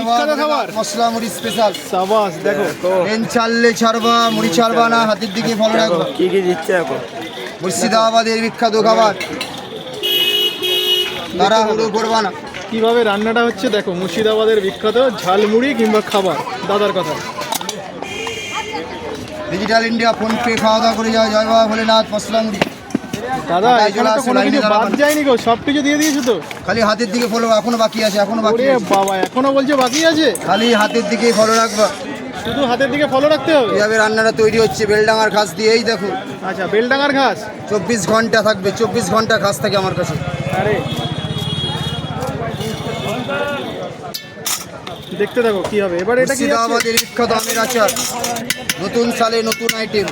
বিখ্যাত খাবার? মশলা মুড়ি স্পেশাল সাবাস দেখো। ট্রেন ছাড়লে ছাড়বা মুড়ি ছাড়বা না হাতের দিকে ফলো রাখবা। কি কি দিচ্ছে এখন? মুর্শিদাবাদের বিখ্যাত খাবার। তারা হুড়ো করবা না। কীভাবে রান্নাটা হচ্ছে দেখো মুর্শিদাবাদের বিখ্যাত ঝালমুড়ি কিংবা খাবার দাদার কথা। ডিজিটাল ইন্ডিয়া ফোন পে খাওয়া দাওয়া করে যাও জয় বাবা ভোলেনাথ মশলা মুড়ি। দাদা এখানে তো কোনো কিছু বাদ যায়নি গো সব কিছু দিয়ে দিয়েছ তো। খালি হাতের দিকে ফলো এখনও বাকি আছে এখনও বাকি আছে। বাবা এখনও বলছে বাকি আছে? খালি হাতের দিকে ফলো রাখবা। শুধু হাতের দিকে ফলো রাখতে হবে? কীভাবে রান্নাটা তৈরি হচ্ছে বেলডাঙার ঘাস দিয়েই দেখো। আচ্ছা বেলডাঙ্গার ঘাস? চব্বিশ ঘণ্টা থাকবে চব্বিশ ঘণ্টা ঘাস থাকে আমার কাছে। আরে। দেখতে দেখো কি হবে। এবার এটা কি? মুর্শিদাবাদের বিখ্যাত আমের আচার। নতুন সালে নতুন আইটেম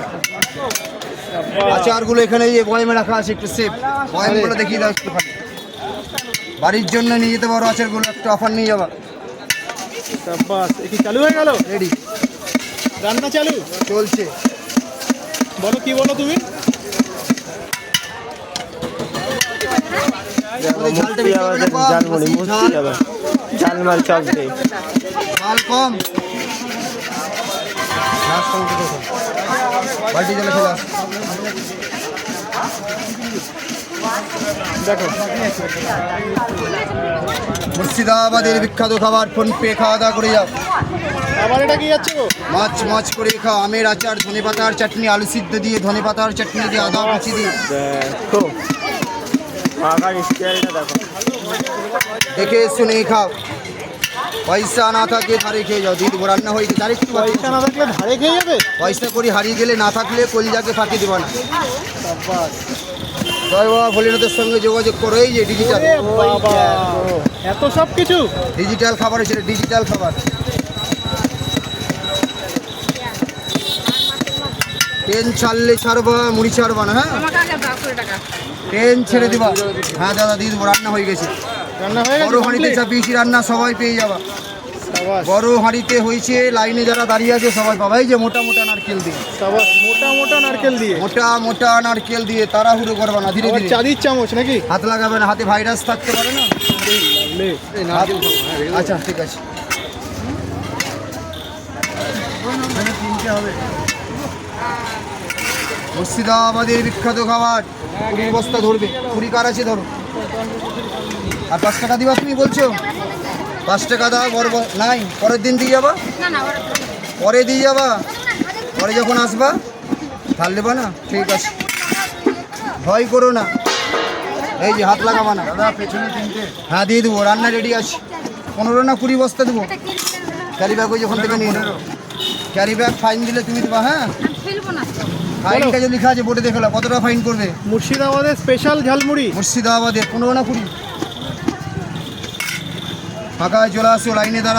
আচারগুলো এখানে বয়মে রাখা আছে একটু সেফ বয়মগুলো দেখিয়ে দাও একটু বাড়ির জন্য নিয়ে যেতে পারো আচারগুলো একটা অফার নিয়ে যাবা। সাব্বাস এ কি চালু হয়ে গেল? রেডি রান্না চালু? চলছে। বলো কি বলো তুমি? হবে না, কম, বালতি জলে ফেলা দেখো মুর্শিদাবাদের বিখ্যাত খাবার ফোন পে খাওয়া দাওয়া করে যাও। আবার এটা কি যাচ্ছে মাছ মাছ করে খাও আমের আচার ধনে পাতার চাটনি আলু সিদ্ধ দিয়ে ধনে পাতার চাটনি দিয়ে আদা কুচি দিয়ে। দেখে শুনে খাও। পয়সা না থাকে ধারে খেয়ে যাও দিদি রান্না হয়েছে তার একটু পয়সা না থাকলে ধারে খেয়ে যাবে? পয়সা করে হারিয়ে গেলে না থাকলে কলিজাকে ফাঁকি দেবা না। জয় বাবা ভোলেনাথের সঙ্গে যোগাযোগ করো এই যে ডিজিটাল এত সব কিছু? ডিজিটাল খাবার হচ্ছে ডিজিটাল খাবার। ট্রেন ছাড়লে ছাড়বা মুড়ি ছাড়বা না হ্যাঁ? ট্রেন ছেড়ে দিবা। হ্যাঁ দাদা দিয়ে দেবো হয়ে গেছে রান্না হয়ে গেছে। বড় হাঁড়িতে চাপিয়েছি রান্না সবাই পেয়ে যাবা। বড় হাঁড়িতে হয়েছে লাইনে যারা দাঁড়িয়ে আছে সবাই পাবা। এই যে মোটা মোটা নারকেল দিয়ে। মোটা মোটা নারকেল দিয়ে। মোটা মোটা নারকেল দিয়ে তাড়াহুড়ো করবা না ধীরে ধীরে। চাঁদির চামচ নাকি? হাত লাগাবে না হাতে ভাইরাস থাকতে পারে না? আচ্ছা ঠিক আছে। মুর্শিদাবাদের বিখ্যাত খাবার। বস্তা ধরবে। কুড়ি কার আছে ধরো। আর পাঁচ টাকা দিবা তুমি বলছো? পাঁচ টাকা দাও বড় বড়- নাই পরের দিন দিয়ে যাবা? না না ওরা পরে দিয়ে যাবা? পরে যখন আসবা ধার নেবা না? ঠিক আছে। ভয় করো না। এই যে হাত লাগাবা না। দাদা পেছনে তিনটে। হ্যাঁ দিয়ে দেবো রান্না রেডি আছে। পনেরো না কুড়ি বস্তা দেবো। ক্যারি ব্যাগ ওই যখন থেকে নিয়ে নেব ক্যারি ব্যাগ ফাইন দিলে তুমি দেবা হ্যাঁ? আমি ফেলব না। তো। ফাইনটা যে লেখা আছে বোর্ডে দেখে নাও, কতটা ফাইন করবে? মুর্শিদাবাদের স্পেশাল ঝালমুড়ি মুর্শিদাবাদে পনেরো না কুড়ি। ফাঁকায় চলে আসো লাইনে দাঁড়াবো।